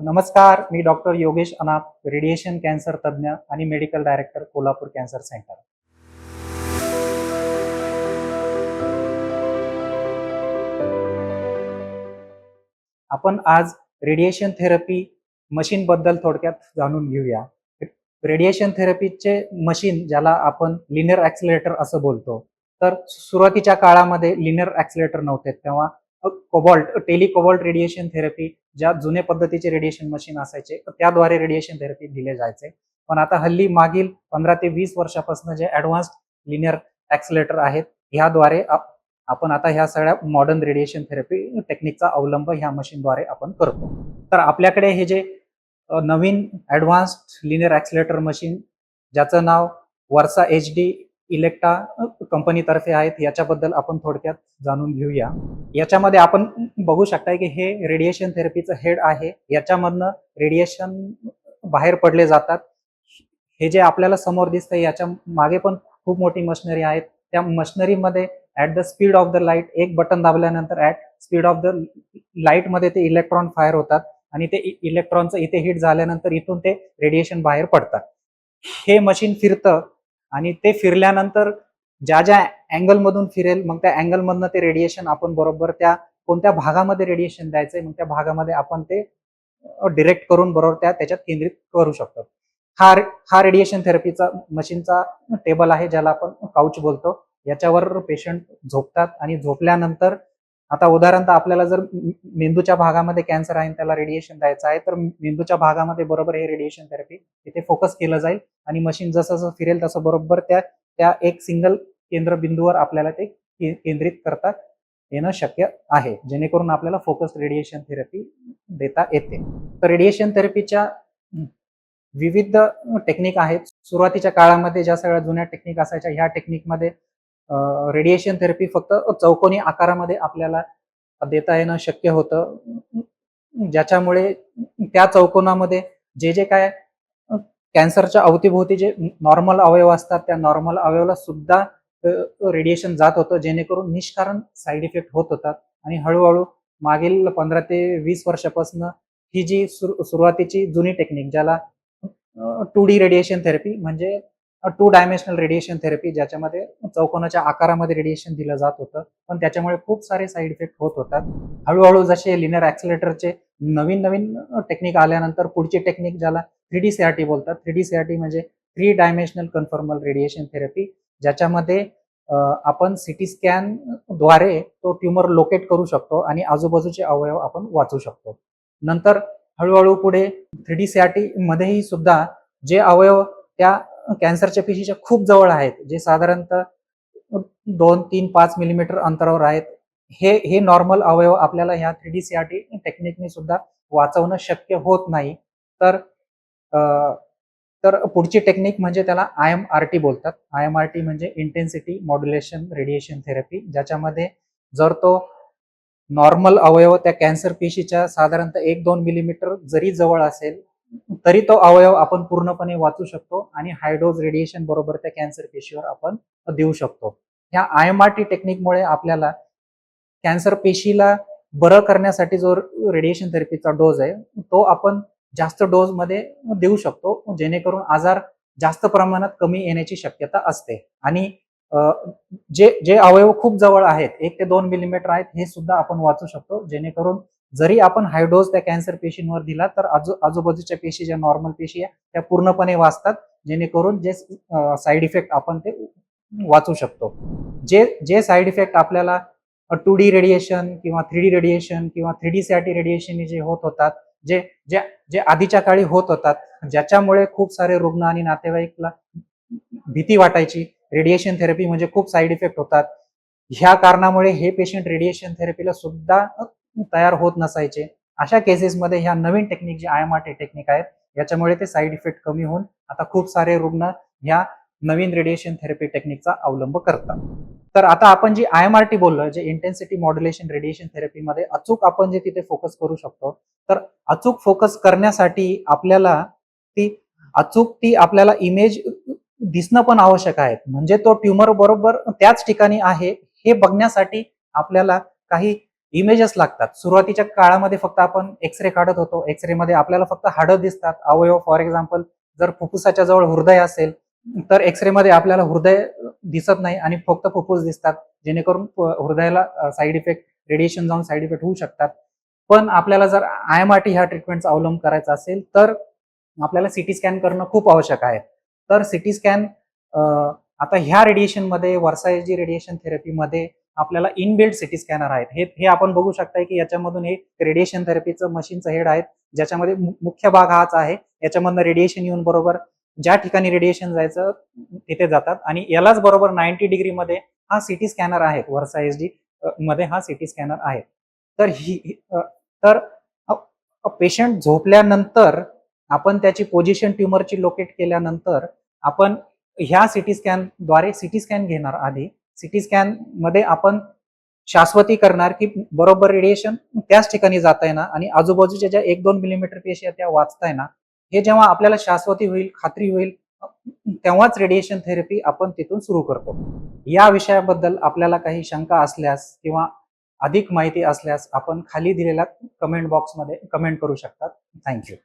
नमस्कार मी डॉक्टर योगेश अनाप radiation cancer तज्ज्ञ आणि medical director Kolhapur cancer centre. आपण आज रेडिएशन थेरपी मशीन बद्दल थोडक्यात जाणून घेऊया. रेडिएशन थेरपीचे मशीन ज्याला आपण लिनियर ऍक्सिलेटर असं बोलतो तर सुरुवातीच्या काळामध्ये लिनियर ॲक्सिलेटर नव्हते तेव्हा कोबॉल्ट टेलिकोबॉल्ट रेडिएशन थेरपी ज्या जुने पद्धतीचे रेडिएशन मशीन असायचे त्याद्वारे रेडिएशन थेरपी दिले जायचे. पण आता हल्ली मागील पंधरा ते वीस वर्षापासून जे ऍडव्हान्स्ड लिनियर ऍक्सिलेटर आहेत ह्याद्वारे आप- आपण आता ह्या सगळ्या मॉडर्न रेडिएशन थेरपी टेक्निकचा अवलंब ह्या मशीनद्वारे आपण करतो. तर आपल्याकडे हे जे नवीन ऍडव्हान्स्ड लिनियर ऍक्सिलेटर मशीन ज्याचं नाव वर्सा एच डी इलेक्ट्रा कंपनीतर्फे आहेत. याच्याबद्दल आपण थोडक्यात जाणून घेऊया. याच्यामध्ये आपण बघू शकताय की हे रेडिएशन थेरपीचं हेड आहे. याच्यामधनं रेडिएशन बाहेर पडले जातात. हे जे आपल्याला समोर दिसतंय याच्या मागे पण खूप मोठी मशिनरी आहेत. त्या मशिनरीमध्ये at the speed of the light एक बटन दाबल्यानंतर ऍट स्पीड ऑफ द लाईटमध्ये ते इलेक्ट्रॉन फायर होतात आणि ते इलेक्ट्रॉनचं इथे हिट झाल्यानंतर इथून ते रेडिएशन बाहेर पडतात. हे मशीन फिरतं आणि ते फिरल्यानंतर ज्या ज्या अँगलमधून फिरेल मग त्या अँगलमधनं ते रेडिएशन आपण बरोबर त्या कोणत्या भागामध्ये रेडिएशन द्यायचंय मग त्या भागामध्ये आपण ते डिरेक्ट करून बरोबर त्या त्याच्यात केंद्रित करू शकतो. हा हा रेडिएशन थेरपीचा मशीनचा टेबल आहे ज्याला आपण काउच बोलतो. याच्यावर पेशंट झोपतात आणि झोपल्यानंतर आता उदाहरणतः आपल्याला जर मेंदूच्या भागामध्ये कॅन्सर आहे आणि त्याला रेडिएशन द्यायचं आहे तर मेंदूच्या भागामध्ये बरोबर हे रेडिएशन थेरपी तिथे फोकस केलं जाईल. आणि मशीन जसं जसं फिरेल तसं बरोबर त्या त्या एक सिंगल केंद्रबिंदूवर आपल्याला ते केंद्रित करता येणं शक्य आहे. जेणेकरून आपल्याला फोकस रेडिएशन थेरपी देता येते. तर रेडिएशन थेरपीच्या विविध टेक्निक आहेत. सुरुवातीच्या काळामध्ये ज्या सगळ्या जुन्या टेक्निक असायच्या ह्या टेक्निकमध्ये रेडिएशन थेरपी फक्त चौकोनी आकारामध्ये आपल्याला देता येणं शक्य होतं. ज्याच्यामुळे त्या चौकोनामध्ये जे जे काय कॅन्सरच्या अवतीभोवती जे नॉर्मल अवयव असतात त्या नॉर्मल अवयवाला सुद्धा रेडिएशन जात होतं जेणेकरून निष्कारण साईड इफेक्ट होत होतात. आणि हळूहळू मागील पंधरा ते वीस वर्षापासून ही जी सुरु- सुरुवातीची जुनी टेक्निक ज्याला टू डी रेडिएशन थेरपी म्हणजे टू डायमेन्शनल रेडिएशन थेरपी ज्याच्यामध्ये चौकोनाच्या आकारामध्ये रेडिएशन दिलं जात होतं. पण त्याच्यामुळे खूप सारे साईड इफेक्ट होत होतात. हळूहळू जसे लिनियर ऍक्सिलेटरचे नवीन नवीन टेक्निक आल्यानंतर पुढची टेक्निक ज्याला थ्री डी सीआरटी बोलतात. थ्री डी सीआरटी म्हणजे three dimensional conformal radiation therapy ज्याच्यामध्ये आपण सिटी स्कॅनद्वारे तो ट्युमर लोकेट करू शकतो आणि आजूबाजूचे अवयव आपण वाचू शकतो. नंतर हळूहळू पुढे थ्री डी सीआरटी मध्येही सुद्धा जे अवयव त्या कॅन्सरच्या पेशीच्या खूप जवळ आहेत जे साधारणतः दोन तीन पाच मिलीमीटर अंतरावर आहेत. हे हे नॉर्मल अवयव आपल्याला ह्या थ्री डी सीआरटी टेक्निकने सुद्धा वाचवणं शक्य होत नाही. तर तर पुढची टेक्निक म्हणजे त्याला आय एम आर टी बोलतात. आय एम आर टी म्हणजे इंटेन्सिटी मॉड्युलेशन रेडिएशन थेरपी ज्याच्यामध्ये जर तो नॉर्मल अवयव त्या कॅन्सर पेशीच्या साधारणतः एक दोन मिलीमीटर जरी जवळ असेल तरी तो अवयव आपण पूर्णपणे वाचू शकतो आणि हायडोज रेडिएशन बरोबर त्या कॅन्सर पेशीवर आपण देऊ शकतो. ह्या आय एम आर टी टेक्निकमुळे आपल्याला कॅन्सर पेशीला बरं करण्यासाठी जो रेडिएशन थेरपीचा डोस आहे तो आपण जास्त डोस मध्ये देऊ शकतो जेणेकरून आजार जास्त प्रमाणात कमी येण्याची शक्यता असते. आणि जे जे अवयव खूप जवळ आहेत एक ते दोन मिलीमीटर आहेत हे सुद्धा आपण वाचू शकतो जेणेकरून जरी आपण हायडोज त्या कॅन्सर पेशींवर दिला तर आजू आजूबाजूच्या पेशी ज्या नॉर्मल पेशी आहे त्या पूर्णपणे वाचतात जेणेकरून जे साईड इफेक्ट आपण ते वाचू शकतो. जे जे साईड इफेक्ट आपल्याला टू डी रेडिएशन किंवा थ्री डी रेडिएशन किंवा थ्री डी सॅटी रेडिएशन जे होत होतात जे जे जे आधीच्या काळी होत होतात ज्याच्यामुळे खूप सारे रुग्ण आणि नातेवाईकला भीती वाटायची. रेडिएशन थेरपी म्हणजे खूप साईड इफेक्ट होतात. ह्या कारणामुळे हे पेशंट रेडिएशन थेरपीला सुद्धा तयार होत नसायचे. अशा केसेसमध्ये ह्या नवीन टेक्निक जे I M R T technique आहेत याच्यामुळे ते साईड इफेक्ट कमी होऊन आता खूप सारे रुग्ण ह्या नवीन रेडिएशन थेरपी टेक्निकचा अवलंब करतात. तर आता आपण जी आय एम आर टी बोललो जे इंटेन्सिटी मॉड्युलेशन रेडिएशन थेरपीमध्ये अचूक आपण जे तिथे फोकस करू शकतो तर अचूक फोकस करण्यासाठी आपल्याला ती अचूक ती आपल्याला इमेज दिसणं पण आवश्यक आहे. म्हणजे तो ट्युमर बरोबर त्याच ठिकाणी आहे हे बघण्यासाठी आपल्याला काही इमेजेस लागतात. सुरुवातीच्या काळामध्ये फक्त आपण एक्सरे काढत होतो. एक्सरे मध्ये आपल्याला फक्त हाडं दिसतात. अवयव फॉर एक्झाम्पल जर फुफ्फुसाच्या जवळ हृदय असेल तर एक्सरे मध्ये आपल्याला हृदय दिसत नाही आणि फक्त फुफ्फुस दिसतात. जेणेकरून हृदयाला साईड इफेक्ट रेडिएशन जाऊन साईड इफेक्ट होऊ शकतात. पण आपल्याला जर आय एम आर टी ह्या ट्रीटमेंटचा अवलंब करायचा असेल तर आपल्याला सिटी स्कॅन करणं खूप आवश्यक आहे. तर सिटी स्कॅन आता ह्या रेडिएशनमध्ये वर्सायजी रेडिएशन थेरपीमध्ये आपल्याला इनबिल्ड सिटी स्कॅनर आहेत. हे हे आपण बघू शकताय की याच्यामधून हे रेडिएशन थेरपीचं मशीनचं हेड आहेत. ज्याच्यामध्ये मु- मुख्य भाग हाच आहे. याच्यामधनं रेडिएशन येऊन बरोबर ज्या ठिकाणी रेडिएशन जायचं तिथे जातात. आणि यालाच बरोबर नाईन्टी डिग्रीमध्ये हा सिटी स्कॅनर आहे. वर्सा एस डी मध्ये हा सिटी स्कॅनर आहे. तर ही तर पेशंट झोपल्यानंतर आपण त्याची पोझिशन ट्युमरची लोकेट केल्यानंतर आपण ह्या सिटी स्कॅनद्वारे सिटी स्कॅन घेणार आधी. सिटी स्कॅनमध्ये आपण शाश्वती करणार की बरोबर रेडिएशन त्याच ठिकाणी जात आहे ना आणि आजूबाजूच्या ज्या एक दोन मिलीमीटर पेशी आहेत त्या वाचताय ना हे जेव्हा आपल्याला शाश्वती होईल खात्री होईल तेव्हाच रेडिएशन थेरपी आपण तिथून सुरू करतो. या विषयाबद्दल आपल्याला काही शंका असल्यास किंवा अधिक माहिती असल्यास आपण खाली दिलेल्या कमेंट बॉक्समध्ये कमेंट करू शकतात. थँक्यू